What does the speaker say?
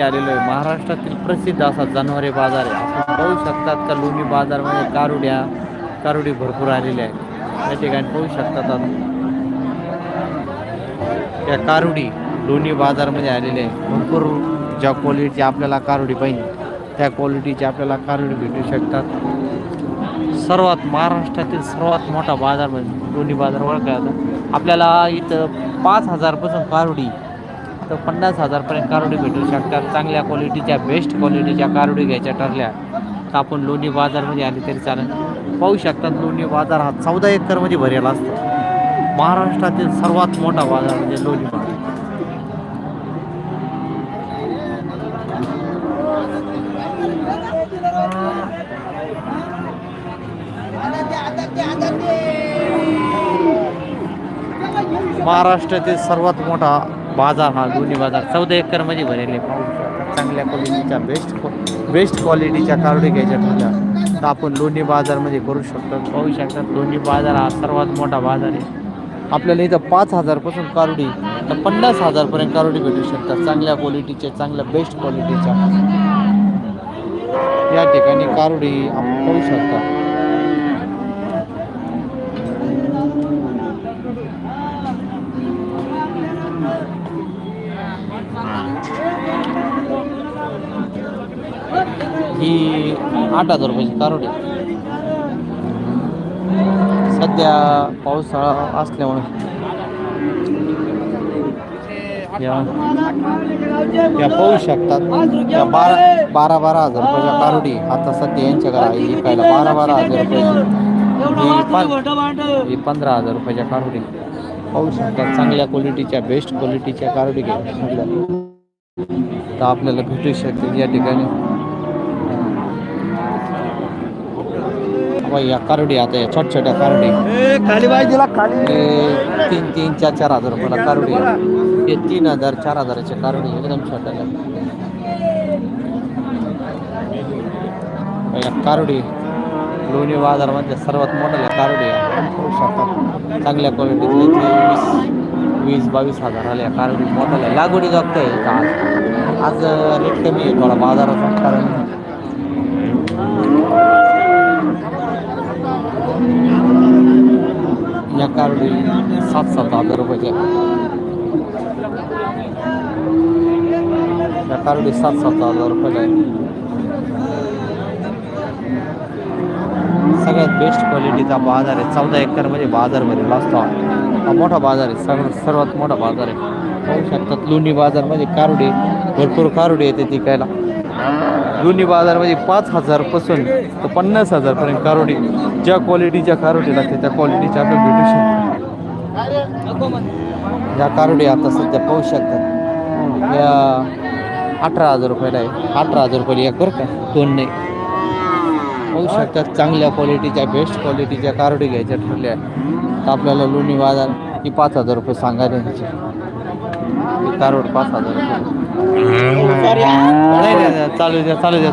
आलेलो आहे. महाराष्ट्रातील प्रसिद्ध असा जनावरे बाजार आहे. आपण पाहू शकतात का लोणी बाजारमध्ये कारुड्या कारुडी भरपूर आलेल्या आहेत. या ठिकाणी पाहू शकतात त्या या कारुडी लोणी बाजारमध्ये आलेल्या आहे भरपूर ज्या क्वालिटीची आपल्याला कारुडी पाहिजे त्या क्वालिटीची आपल्याला कारुडी भेटू शकतात. सर्वात महाराष्ट्रातील सर्वात मोठा बाजार म्हणजे लोणी बाजार ओळखला जातो आपल्याला इथं पाच हजारपासून कारुडी तर पन्नास हजारपर्यंत कारोडी भेटू शकतात. चांगल्या क्वालिटीच्या बेस्ट क्वालिटीच्या कारोडी घ्यायच्या ठरल्या. तर आपण लोणी बाजारमध्ये आले तरी चालेल. पाहू शकतात लोणी बाजार हा चौदा एकरमध्ये भरेला असतो. महाराष्ट्रातील सर्वात मोठा बाजार म्हणजे लोणी बाजार. महाराष्ट्रातील सर्वात मोठा बाजार हा दोन्ही बाजार चौदा एकरमध्ये भरेले पाहू शकता चांगल्या क्वालिटीच्या बेस्ट बेस्ट क्वालिटीच्या कारुडी घ्यायच्या ठरल्या. तर आपण लोणी बाजारमध्ये करू शकतो. पाहू शकतात लोणी बाजार हा सर्वात मोठा बाजार आहे. आपल्याला इथं पाच हजारपासून कारुडी तर पन्नास हजारपर्यंत कारुडी भेटू शकतात. चांगल्या क्वालिटीच्या चांगल्या बेस्ट क्वालिटीच्या या ठिकाणी कारुडी आपण पाहू शकता. ही आठ हजार रुपयाची कारोडी सध्या पावसाळा असल्यामुळे. या या पाहू शकतात. या बारा बारा बारा हजार रुपयाच्या कारोडी आता सध्या यांच्या घरा विकायला बारा बारा हजार रुपयाची. ही ही पंधरा हजार रुपयाच्या कारोडी पाहू शकतात. चांगल्या क्वालिटीच्या बेस्ट क्वालिटीच्या कारोडी घ्या. तर आपल्याला भेटू शकते या ठिकाणी. बाई, या कारोडी आता या छोट्या छोट्या कारडी. खाली दिला खाली तीन तीन चार चार हजार रुपयाला कारोडी आहे. हे तीन हजार चार हजाराचे कारोडी एकदम छोट्या. बाई, या कारोडी लोणी बाजारमध्ये सर्वात मोठ्या कारोडी आहे. चांगल्या क्वालिटीतले वीस बावीस हजार आल्या. कारोडी मोठ्याला लागवडी जगत आहे आज आज रेट कमी आहे थोडा बाजाराचा कारण या कारोडी सात सात हजार रुपयाच्या त्या कारोडी सात सात हजार रुपयाला आहे. सगळ्यात बेस्ट क्वालिटीचा बाजार आहे. चौदा एकरमध्ये म्हणजे बाजारमध्ये असतो हा. मोठा बाजार आहे. सगळ्यात सर्वात मोठा बाजार आहे. पाहू शकतात लोणी बाजारमध्ये म्हणजे कारुडे भरपूर कारुडे येते तिकायला लोणी बाजारमध्ये पाच हजारपासून तर पन्नास हजारपर्यंत कारोडी ज्या क्वालिटीच्या कारोडी लागते त्या क्वालिटीच्या आपण भेटू शकतो ह्या कारोडी आता सध्या पाहू शकतात या अठरा हजार रुपयाला आहे. अठरा हजार रुपयाला एक बरं का दोन नाही. पाहू शकतात चांगल्या क्वालिटीच्या बेस्ट क्वालिटीच्या कारोडी घ्यायच्या ठरल्या. तर आपल्याला लोणी बाजार ही पाच हजार रुपये सांगायला यांची. ही कारोड पाच हजार रुपये. चालू द्या चालू द्या